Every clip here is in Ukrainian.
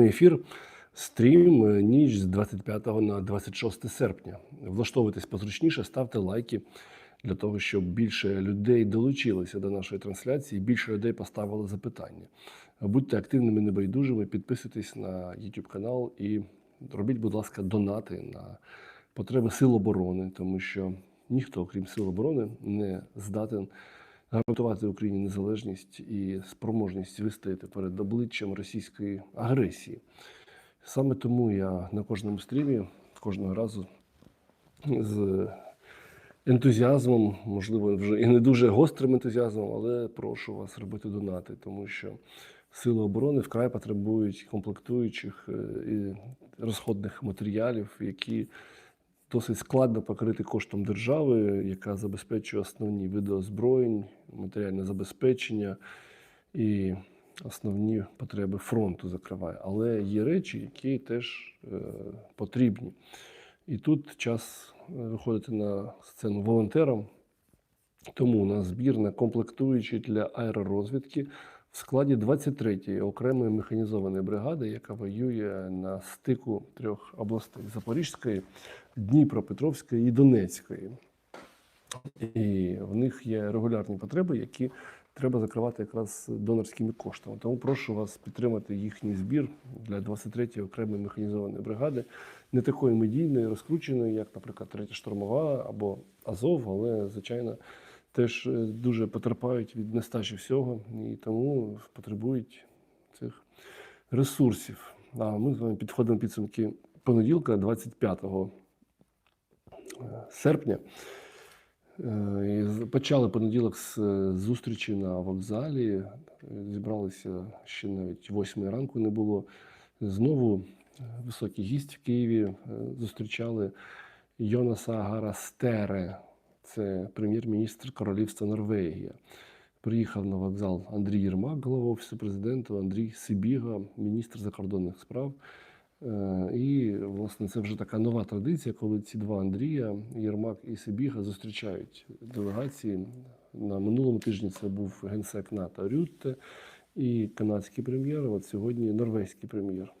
Ефір, стрім, е, ніч з 25 на 26 серпня. Влаштовуйтесь позручніше, ставте лайки для того, щоб більше людей долучилися до нашої трансляції, більше людей поставили запитання. Будьте активними, небайдужими, підписуйтесь на YouTube канал і робіть, будь ласка, донати на потреби Сил оборони, тому що ніхто, окрім Сил оборони, не здатен гарантувати Україні незалежність і спроможність вистояти перед обличчям російської агресії. Саме тому я на кожному стрімі кожного разу з ентузіазмом, можливо, вже і не дуже гострим ентузіазмом, але прошу вас робити донати, тому що сили оборони вкрай потребують комплектуючих е, і розходних матеріалів, які досить складно покрити коштом держави, яка забезпечує основні види озброєнь, матеріальне забезпечення і основні потреби фронту закриває. Але є речі, які теж е, потрібні. І тут час е, виходити на сцену волонтерам. Тому у нас збір на комплектуючі для аеророзвідки в складі 23-ї окремої механізованої бригади, яка воює на стику трьох областей Запорізької, Дніпропетровської і Донецької. І в них є регулярні потреби, які треба закривати якраз донорськими коштами. Тому прошу вас підтримати їхній збір для 23-ї окремої механізованої бригади, не такої медійної, розкрученої, як, наприклад, третя штурмова або Азов, але звичайно теж е, дуже потерпають від нестачі всього і тому потребують цих ресурсів. А ми з вами підходимо підсумки понеділка, 25 серпня. Е, Почали понеділок з е, зустрічі на вокзалі. Зібралися ще навіть 8 ранку не було. Знову е, високий гість в Києві зустрічали Йонаса Гарастере, це прем'єр-міністр Королівства Норвегія. Приїхав на вокзал Андрій Єрмак, голова офісу президента, Андрій Сибіга, міністр закордонних справ. Е, І, власне, це вже така нова традиція, коли ці два Андрія, Єрмак і Сибіга, зустрічають делегації. На минулому тижні це був генсек НАТО Рютте і канадський прем'єр. От сьогодні норвезький прем'єр.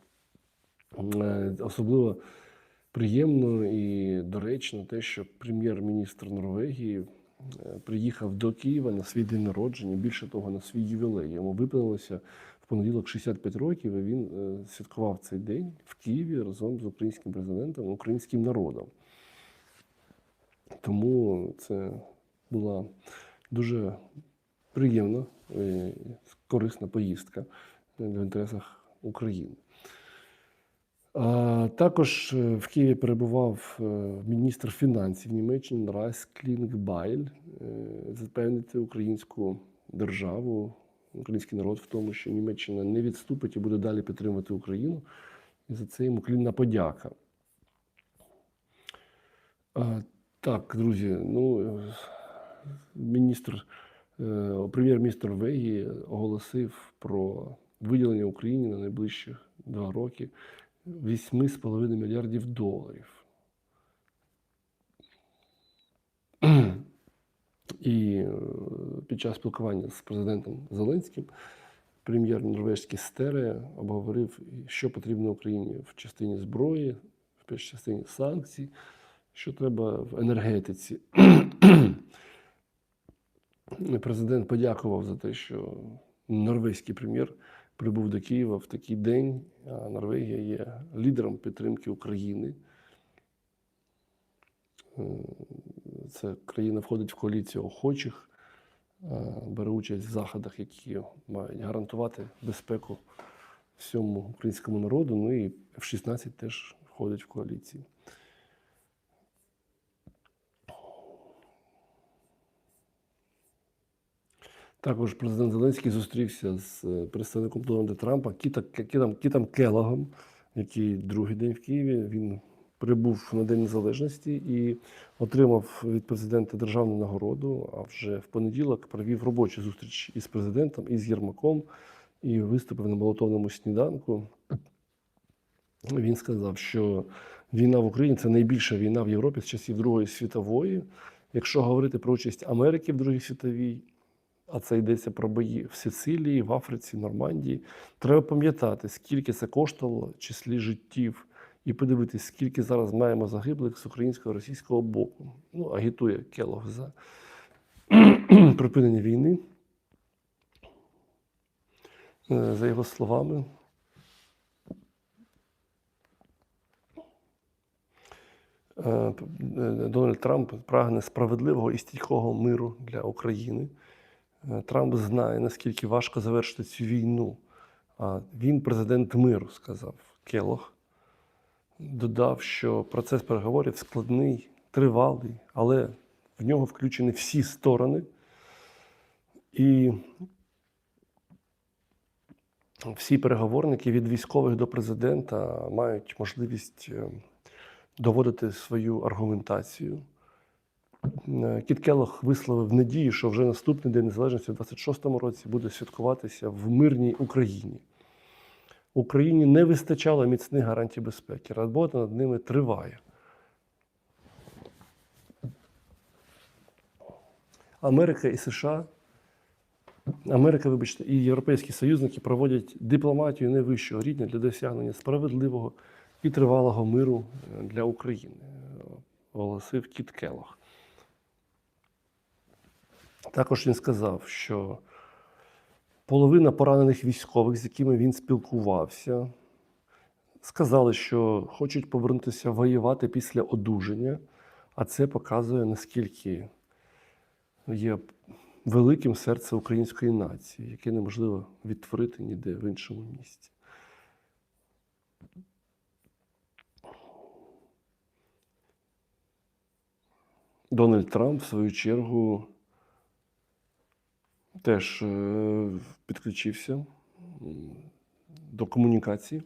Е, Особливо приємно і доречно те, що прем'єр-міністр Норвегії е, приїхав до Києва на свій день народження, більше того, на свій ювілей. Йому виповнилося в понеділок 65 років, і він е, святкував цей день в Києві разом з українським президентом, українським народом. Тому це була дуже приємна і корисна поїздка в інтересах України. Також е, в Києві перебував е, міністр фінансів Німеччини Райс Клінгбайль е, запевнити українську державу, український народ в тому, що Німеччина не відступить і буде далі підтримувати Україну. І за це йому клінна подяка. А, Так, друзі, ну міністр, е, прем'єр-міністр Норвегії оголосив про виділення Україні на найближчі два роки 8,5 мільярдів доларів. І е, під час спілкування з президентом Зеленським прем'єр норвежський Стере обговорив, що потрібно Україні в частині зброї, в частині санкцій, що треба в енергетиці. Президент подякував за те, що норвезький прем'єр прибув до Києва в такий день. А Норвегія є лідером підтримки України. Е, Це країна входить в коаліцію охочих, бере участь в заходах, які мають гарантувати безпеку всьому українському народу. Ну і F-16 теж входить в коаліцію. Також президент Зеленський зустрівся з е, представником Дональда Трампа Кітом, Кітом який другий день в Києві. Він прибув на День Незалежності і отримав від президента державну нагороду. А вже в понеділок провів робочу зустріч із президентом і з Єрмаком і виступив на молотовному сніданку. Він сказав, що війна в Україні це найбільша війна в Європі з часів Другої світової. Якщо говорити про участь Америки в Другій світовій, а це йдеться про бої в Сицилії, в Африці, Нормандії. Треба пам'ятати, скільки це коштувало числі життів, і подивитись, скільки зараз маємо загиблих з українського російського боку. Ну, агітує Келог за припинення війни. Е, За його словами, Е, Дональд Трамп прагне справедливого і стійкого миру для України. Е, Трамп знає, наскільки важко завершити цю війну. Він президент миру, сказав Келох. Додав, що процес переговорів складний, тривалий, але в нього включені всі сторони. І всі переговорники від військових до президента мають можливість е, доводити свою аргументацію. Е, Кіт Келлог висловив надію, що вже наступний День Незалежності в 26-му році буде святкуватися в мирній Україні. Україні не вистачало міцних гарантій безпеки. Робота над ними триває. Америка і США, Америка, вибачте, і європейські союзники проводять дипломатію найвищого рівня для досягнення справедливого і тривалого миру е, для України, е, оголосив Кіт Келлог. Також він сказав, що половина поранених військових, з якими він спілкувався, сказали, що хочуть повернутися воювати після одужання, а це показує, наскільки є великим серце української нації, яке неможливо відтворити ніде в іншому місці. Дональд Трамп, в свою чергу, теж е, підключився до комунікації.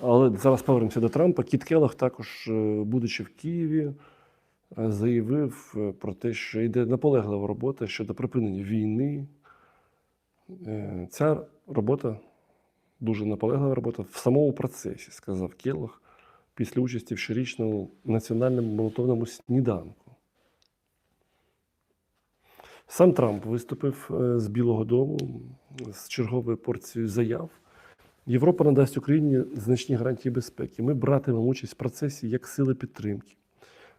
Але зараз повернемося до Трампа. Кіт Келлог також, е, будучи в Києві, е, заявив про те, що йде наполеглива робота щодо припинення війни. Ця робота дуже наполеглива робота в самому процесі, сказав Келлог, після участі в щорічному національному молотовному сніданку. Сам Трамп виступив е, з Білого Дому з черговою порцією заяв. Європа надасть Україні значні гарантії безпеки. Ми братимемо участь в процесі як сили підтримки,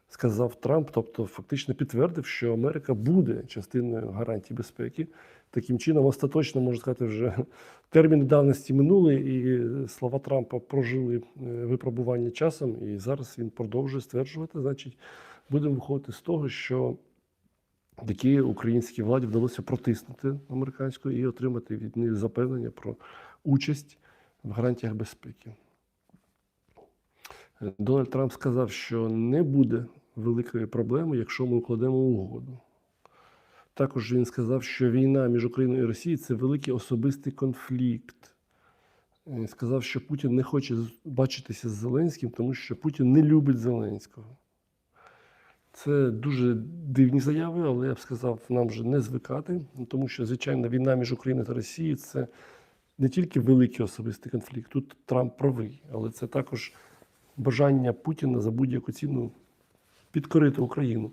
сказав Трамп. Тобто, фактично підтвердив, що Америка буде частиною гарантій безпеки. Таким чином, остаточно можна сказати, вже терміни давності минули, і слова Трампа прожили е, випробування часом, і зараз він продовжує стверджувати. Значить, будемо виходити з того, що такі українській владі вдалося протиснути американську і отримати від них запевнення про участь в гарантіях безпеки. Е, Дональд Трамп сказав, що не буде великої проблеми, якщо ми укладемо угоду. Також він сказав, що війна між Україною і Росією це великий особистий конфлікт. Він сказав, що Путін не хоче бачитися з Зеленським, тому що Путін не любить Зеленського. Це дуже дивні заяви, але я б сказав, нам вже не звикати, тому що, звичайно, війна між Україною та Росією це не тільки великий особистий конфлікт. Тут Трамп правий, але це також бажання Путіна за будь-яку ціну підкорити Україну.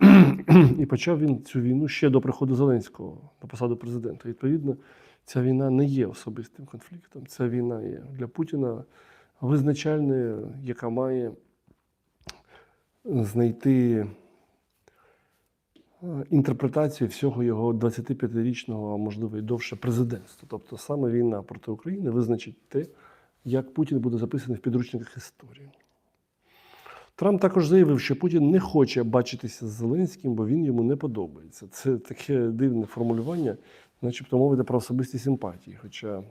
І почав він цю війну ще до приходу Зеленського на посаду президента. Відповідно, ця війна не є особистим конфліктом. Ця війна є для Путіна визначальною, яка має знайти е, інтерпретацію всього його 25-річного, а можливо і довше президентства. Тобто саме війна проти України визначить те, як Путін буде записаний в підручниках історії. Трамп також заявив, що Путін не хоче бачитися з Зеленським, бо він йому не подобається. Це таке дивне формулювання, начебто йде про особисті симпатії. Хоча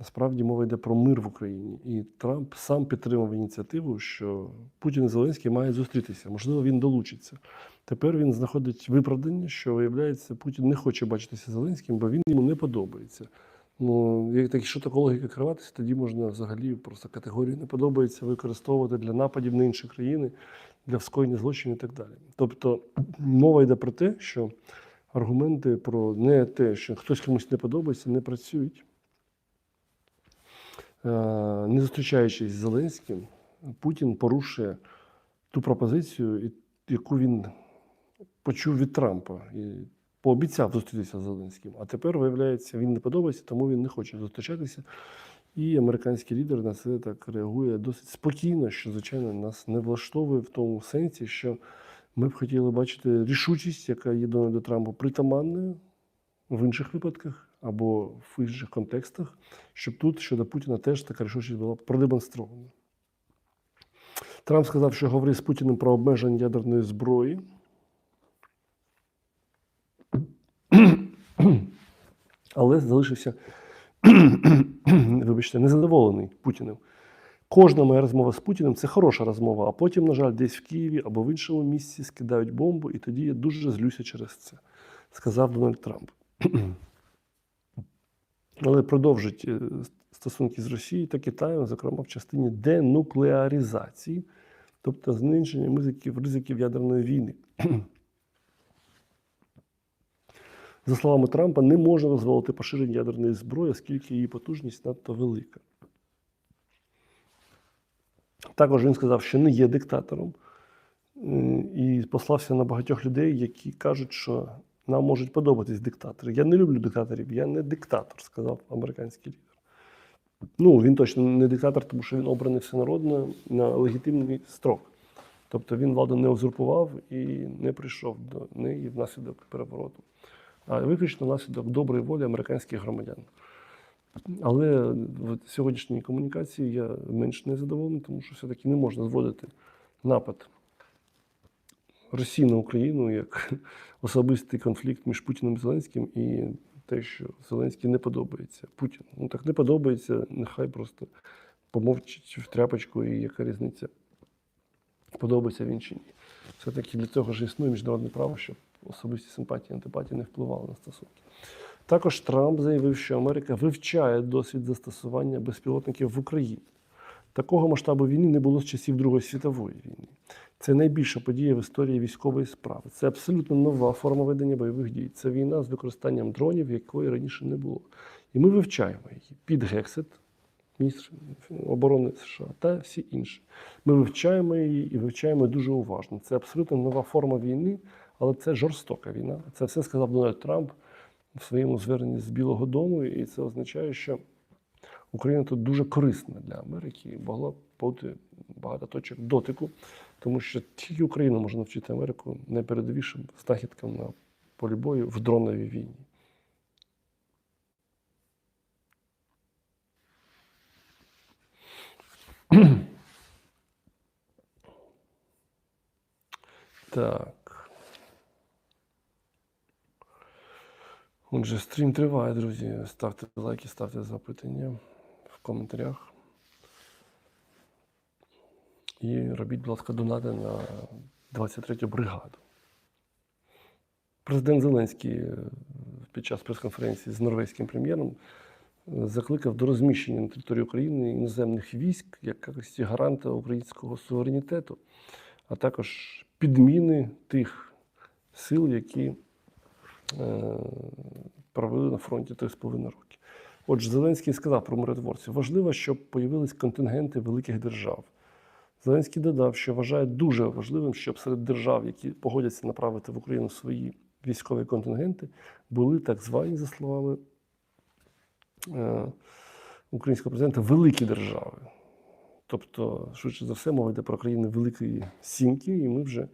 насправді мова йде про мир в Україні. І Трамп сам підтримав ініціативу, що Путін і Зеленський мають зустрітися. Можливо, він долучиться. Тепер він знаходить виправдання, що виявляється, Путін не хоче бачитися Зеленським, бо він йому не подобається. Ну, як- якщо така логіка керуватися, тоді можна взагалі просто категорію не подобається використовувати для нападів на інші країни, для скоєння злочинів і так далі. Тобто мова йде про те, що аргументи про не те, що хтось комусь не подобається, не працюють. Е, Не зустрічаючись з Зеленським, Путін порушує ту пропозицію, яку він почув від Трампа. І пообіцяв зустрітися з Зеленським. А тепер, виявляється, він не подобається, тому він не хоче зустрічатися. І американський лідер на це так реагує досить спокійно, що, звичайно, нас не влаштовує в тому сенсі, що ми б хотіли бачити рішучість, яка є Дональду Трампу притаманною в інших випадках або в інших контекстах, щоб тут щодо Путіна теж така рішучість була продемонстрована. Трамп сказав, що говорив з Путіним про обмеження ядерної зброї. Але залишився, вибачте, незадоволений Путіним. Кожна моя розмова з Путіним це хороша розмова, а потім, на жаль, десь в Києві або в іншому місці скидають бомбу, і тоді я дуже злюся через це, сказав Дональд Трамп. Але продовжить е, стосунки з Росією та Китаєм, зокрема в частині денуклеаризації, тобто знищення ризиків, ризиків ядерної війни. За словами Трампа, не можна дозволити поширення ядерної зброї, оскільки її потужність надто велика. Також він сказав, що не є диктатором, е, і послався на багатьох людей, які кажуть, що нам можуть подобатись диктатори. Я не люблю диктаторів, я не диктатор, сказав американський лідер. Ну, він точно не диктатор, тому що він обраний всенародно на легітимний строк. Тобто він владу не узурпував і не прийшов до неї внаслідок перевороту, а виключно внаслідок доброї волі американських громадян. Але в сьогоднішній комунікації я менш незадоволений, тому що все-таки не можна зводити напад Росії на Україну як особистий конфлікт між Путіним і Зеленським і те, що Зеленський не подобається Путіну. Ну так не подобається, нехай просто помовчить в тряпочку, і яка різниця, подобається він чи ні. Все-таки для цього ж існує міжнародне право, щоб особисті симпатії і антипатії не впливали на стосунки. Також Трамп заявив, що Америка вивчає досвід застосування безпілотників в Україні. Такого масштабу війни не було з часів Другої світової війни. Це найбільша подія в історії військової справи. Це абсолютно нова форма ведення бойових дій. Це війна з використанням дронів, якої раніше не було. І ми вивчаємо її під Гексет, міністр оборони США та всі інші. Ми вивчаємо її і вивчаємо дуже уважно. Це абсолютно нова форма війни, але це жорстока війна. Це все сказав Дональд Трамп в своєму зверненні з Білого Дому, і це означає, що Україна тут дуже корисна для Америки і могла бути багато точок дотику, тому що тільки Україна може навчити Америку найпередовішим знахідкам на полі бою в дроновій війні. Так. Отже, стрім триває, друзі. Ставте лайки, ставте запитання коментарях. І робіть, будь ласка, донати на 23-ю бригаду. Президент Зеленський е, під час прес-конференції з норвезьким прем'єром е, закликав до розміщення на території України іноземних військ як якості гаранта українського суверенітету, а також підміни тих сил, які е, провели на фронті 3,5 роки. Отже, Зеленський сказав про миротворців: важливо, щоб появились контингенти великих держав. Зеленський додав, що вважає дуже важливим, щоб серед держав, які погодяться направити в Україну свої військові контингенти, були так звані, за словами е, українського президента, великі держави. Тобто, швидше за все, мова йде про країни Великої Сімки, і ми вже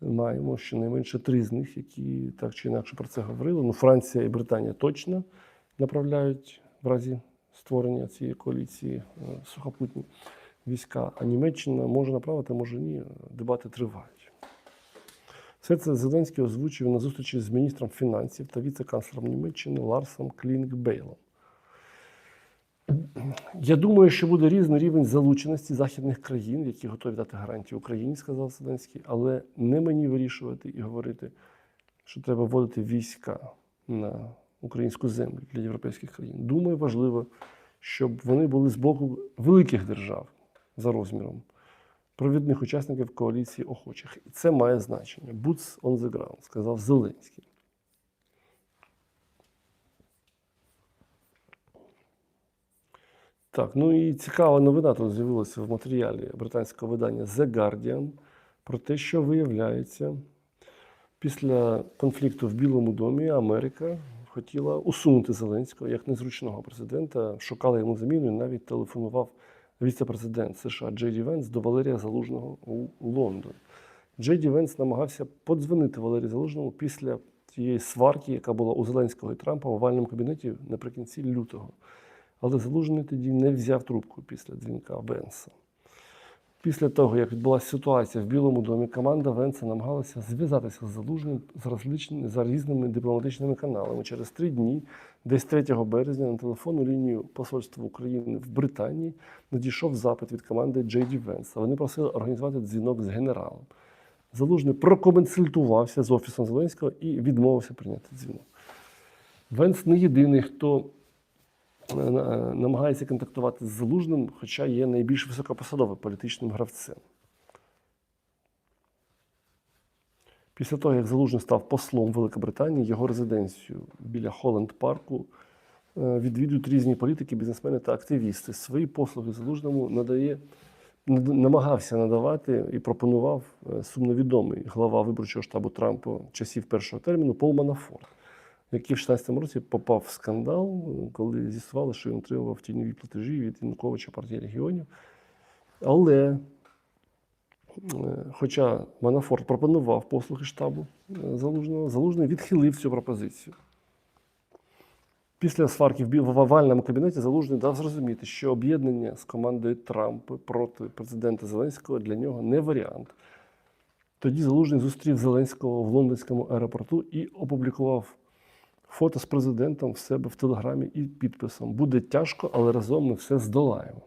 маємо щонайменше три з них, які так чи інакше про це говорили. Ну, Франція і Британія точно направляють в разі створення цієї коаліції е, сухопутні війська, а Німеччина може направити, може ні. Дебати тривають. Все це Зеленський озвучив на зустрічі з міністром фінансів та віце-канцлером Німеччини Ларсом Клінгбейлом. Я думаю, що буде різний рівень залученості західних країн, які готові дати гарантії Україні, сказав Зеленський, але не мені вирішувати і говорити, що треба вводити війська на українську землю для європейських країн. Думаю, важливо, щоб вони були з боку великих держав за розміром, провідних учасників коаліції охочих. І це має значення. Boots on the ground, сказав Зеленський. Так, ну і цікава новина тут з'явилася в матеріалі британського видання The Guardian про те, що виявляється, Після конфлікту в Білому домі Америка хотіла усунути Зеленського як незручного президента, шукала йому заміну і навіть телефонував віце-президент США Джей Ді Венс до Валерія Залужного у Лондон. Джей Ді Венс намагався подзвонити Валерію Залужному після тієї сварки, яка була у Зеленського і Трампа в овальному кабінеті наприкінці лютого. Але Залужний тоді не взяв трубку після дзвінка Венса. Після того, як відбулася ситуація в Білому домі, команда Венса намагалася зв'язатися з Залужним з розличними за різними дипломатичними каналами. Через три дні, десь 3 березня, на телефонну лінію Посольства України в Британії надійшов запит від команди Джей Ді Венса. Вони просили організувати дзвінок з генералом. Залужний проконсультувався з офісом Зеленського і відмовився прийняти дзвінок. Венс не єдиний, хто намагається контактувати з Залужним, хоча є найбільш високопосадовим політичним гравцем. Після того, як Залужний став послом Великобританії, його резиденцію біля Холленд парку е, відвідують різні політики, бізнесмени та активісти. Свої послуги Залужному надає, намагався надавати і пропонував е, сумновідомий глава виборчого штабу Трампа часів першого терміну Пол Манафорт, який в 16-му році попав в скандал, коли з'ясували, що він отримував тіньові платежі від Януковича партії регіонів. Але Е, Хоча Манафорт пропонував послуги штабу е, Залужного, Залужний відхилив цю пропозицію. Після сварки в овальному кабінеті Залужний дав зрозуміти, що об'єднання з командою Трампа проти президента Зеленського для нього не варіант. Тоді Залужний зустрів Зеленського в лондонському аеропорту і опублікував фото з президентом в себе в телеграмі і підписом: Буде тяжко, але разом ми все здолаємо.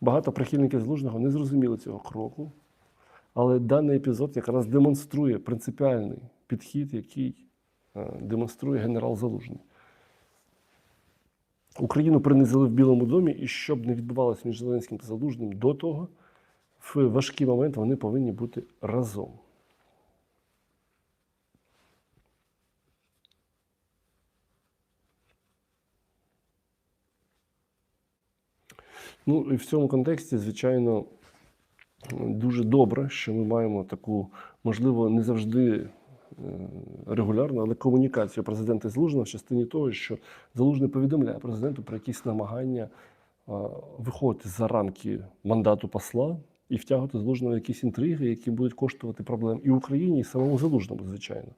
Багато прихильників Залужного не зрозуміли цього кроку, але даний епізод якраз демонструє принципіальний підхід, який е, демонструє генерал Залужний. Україну принизили в Білому домі, і що б не відбувалося між Зеленським та Залужним до того, в важкий момент вони повинні бути разом. Ну і в цьому контексті, звичайно, дуже добре, що ми маємо таку, можливо, не завжди е, регулярну, але комунікацію президента Залужного в частині того, що Залужний повідомляє президенту про якісь намагання виходити за рамки мандату посла і втягувати Залужного в якісь інтриги, які будуть коштувати проблем і Україні, і самому Залужному, звичайно.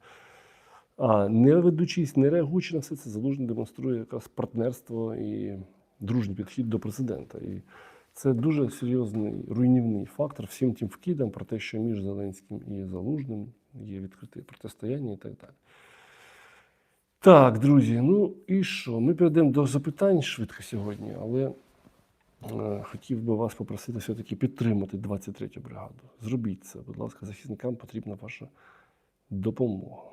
А не ведучись, не реагуючи на все це, Залужний демонструє якраз партнерство і дружній підхід до президента. І це дуже серйозний руйнівний фактор всім тим вкидам про те, що між Зеленським і Залужним є відкрите протистояння і так далі. Так, друзі, ну і що? Ми перейдемо до запитань швидко сьогодні, але е, хотів би вас попросити все-таки підтримати 23-ю бригаду. Зробіть це, будь ласка, захисникам потрібна ваша допомога.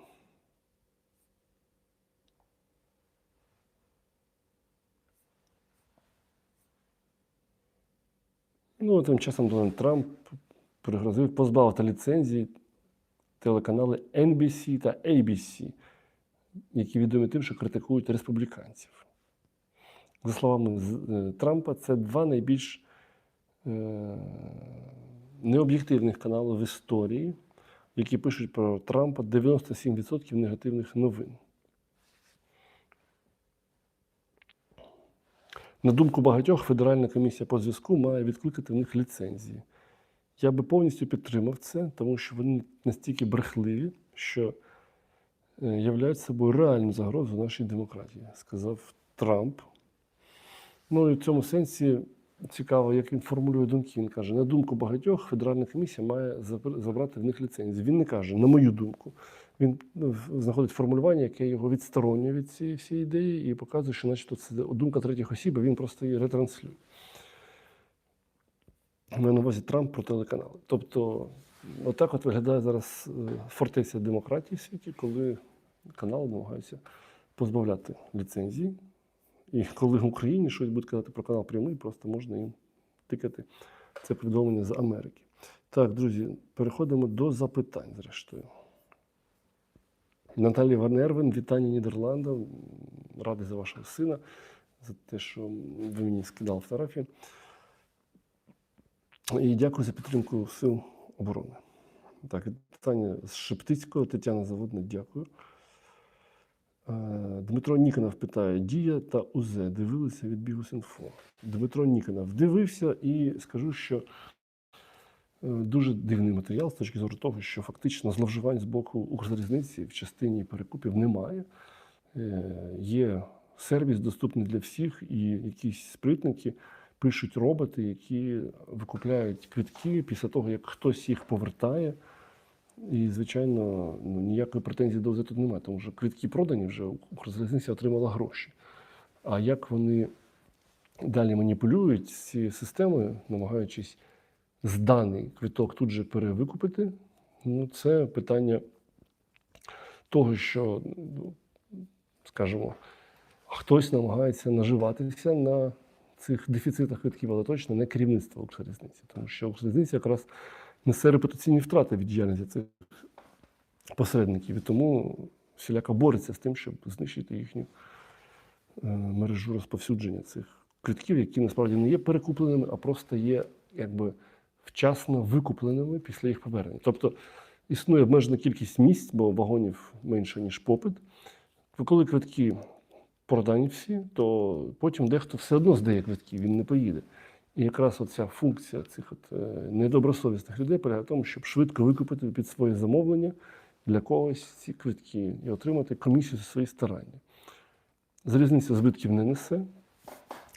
Ну, тим часом Дональд Трамп пригрозив позбавити ліцензії телеканали NBC та ABC, які відомі тим, що критикують республіканців. За словами е, Трампа, це два найбільш е, необ'єктивних канали в історії, які пишуть про Трампа 97% негативних новин. На думку багатьох, Федеральна комісія по зв'язку має відкликати в них ліцензії. Я би повністю підтримав це, тому що вони настільки брехливі, що е, являють собою реальну загрозу нашій демократії, сказав Трамп. Ну і в цьому сенсі цікаво, як він формулює думки. Він каже: на думку багатьох, Федеральна комісія має забр- забрати в них ліцензію. Він не каже, на мою думку. Він ну, знаходить формулювання, яке його відсторонює від цієї всієї ідеї і показує, що начебто це думка третіх осіб, а він просто її ретранслює. Маю на увазі Трамп про телеканали. Тобто, отак от виглядає зараз е, фортеця демократії в світі, коли канали намагаються позбавляти ліцензії. І коли в Україні щось будуть казати про канал прямий, просто можна їм тикати це повідомлення з Америки. Так, друзі, переходимо до запитань, зрештою. Наталія Ванервин, вітання Нідерландам. Радий за вашого сина, за те, що ви мені скидали фотографії. І дякую за підтримку Сил оборони. Так, вітання з Шептицького, Тетяна Заводна, дякую. Е, Дмитро Ніконов питає: Дія та УЗ дивилися від Бігус.Інфо. Дмитро Ніконов дивився і скажу, що дуже дивний матеріал з точки зору того, що фактично зловживань з боку Укрзалізниці в частині перекупів немає. Е, Є сервіс доступний для всіх, і якісь спритники пишуть роботи, які викупляють квитки після того, як хтось їх повертає. І, звичайно, ну, ніякої претензії до тут немає, тому що квитки продані вже, Укрзалізниця отримала гроші. А як вони далі маніпулюють цією системою, намагаючись зданий квиток тут же перевикупити, ну, це питання того, що, ну, скажімо, хтось намагається наживатися на цих дефіцитах квитків, але точно не керівництво Укрзалізниці. Тому що Укрзалізниця якраз несе репутаційні втрати від діяльності цих посередників. І тому всіляко бореться з тим, щоб знищити їхню е, мережу розповсюдження цих квитків, які насправді не є перекупленими, а просто є якби вчасно викупленими після їх повернення. Тобто існує обмежена кількість місць, бо вагонів менше, ніж попит. Коли квитки продані всі, то потім дехто все одно здає квитки, він не поїде. І якраз оця функція цих от, е, недобросовісних людей полягає в тому, щоб швидко викупити під своє замовлення для когось ці квитки і отримати комісію за свої старання. Залізниця збитків не несе.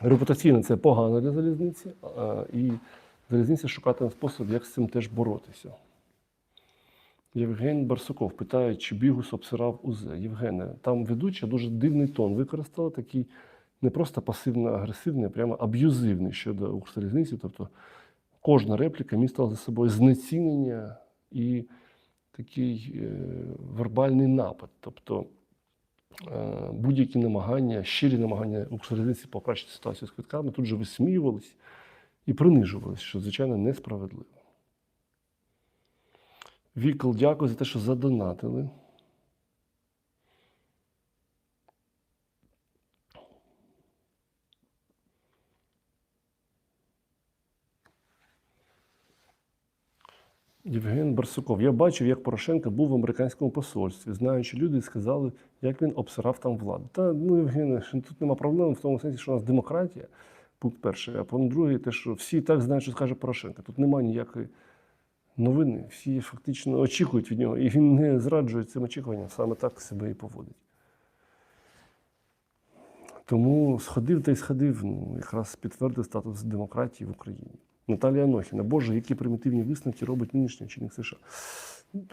Репутаційно це погано для залізниці, і залізниця шукатиме спосіб, як з цим теж боротися. Євген Барсуков питає, чи Бігус обсирав УЗ. Євгене, там ведуча дуже дивний тон використала, такий не просто пасивно-агресивний, а прямо аб'юзивний щодо Укрзалізниці. Тобто кожна репліка містила за собою знецінення і такий е, вербальний напад. Тобто е, будь-які намагання, щирі намагання Укрзалізниці покращити ситуацію з квитками тут же висміювались і принижувались, що, звичайно, несправедливо. Вікл, дякую за те, що задонатили. Євген Барсуков. Я бачив, як Порошенко був в американському посольстві. Знаючи люди, сказали, як він обсирав там владу. Та ну, Євгене, тут нема проблем в тому сенсі, що у нас демократія, пункт перший, а пункт другий, те, що всі так знають, що скаже Порошенко. Тут немає ніякої новини. Всі фактично очікують від нього, і він не зраджує цим очікуванням, саме так себе і поводить. Тому сходив та й сходив, ну, якраз підтвердив статус демократії в Україні. Наталія Анохіна. Боже, які примітивні висновки робить нинішній очільник США.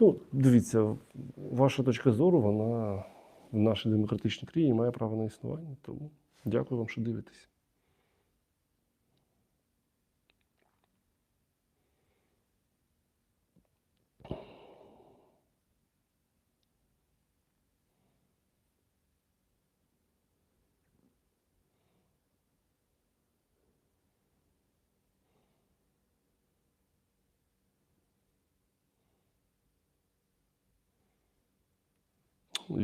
Ну, дивіться, ваша точка зору, вона в нашій демократичній країні має право на існування. Тому дякую вам, що дивитесь.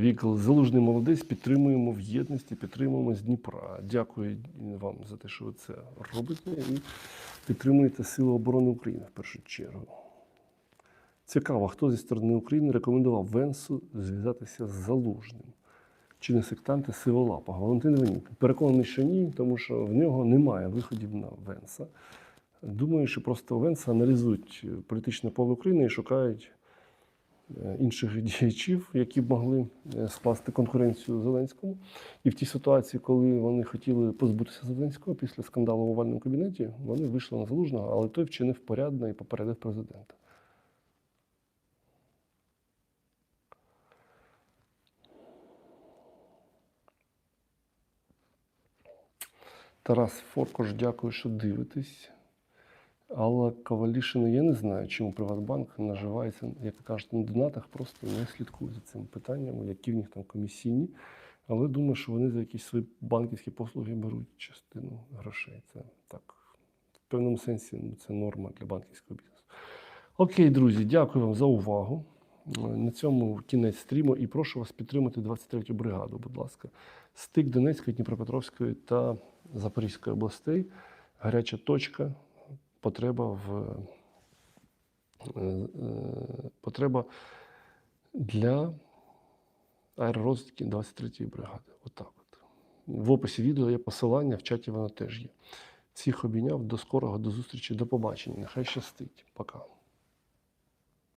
Вікл, залужний молодець, підтримуємо в єдності, підтримуємо з Дніпра. Дякую вам за те, що ви це робите і підтримуєте Сили оборони України в першу чергу. Цікаво, хто зі сторони України рекомендував Венсу зв'язатися з залужним. Чи не сектанти Сиволапа? Валентин Венюк. Переконаний, що ні, тому що в нього немає виходів на Венса. Думаю, що просто Венса аналізують політичне поле України і шукають інших діячів, які б могли е, скласти конкуренцію Зеленському. І в тій ситуації, коли вони хотіли позбутися Зеленського після скандалу в овальному кабінеті, вони вийшли на залужного, але той вчинив порядно і попередив президента. Тарас Форкош, дякую, що дивитесь. Алла Ковалішина, я не знаю, чому Приватбанк наживається, як ви кажете, на донатах, просто не слідкую за цим питанням, які в них там комісійні. Але думаю, що вони за якісь свої банківські послуги беруть частину грошей. Це так, в певному сенсі ну, це норма для банківського бізнесу. Окей, друзі, дякую вам за увагу. На цьому кінець стріму і прошу вас підтримати 23-ю бригаду, будь ласка. Стик Донецької, Дніпропетровської та Запорізької областей. Гаряча точка, потреба в е, е, потреба для аеророзвідки 23-ї бригади. Отак от. В описі відео є посилання, в чаті воно теж є. Всіх обійняв. До скорого, до зустрічі, до побачення. Нехай щастить. Пока.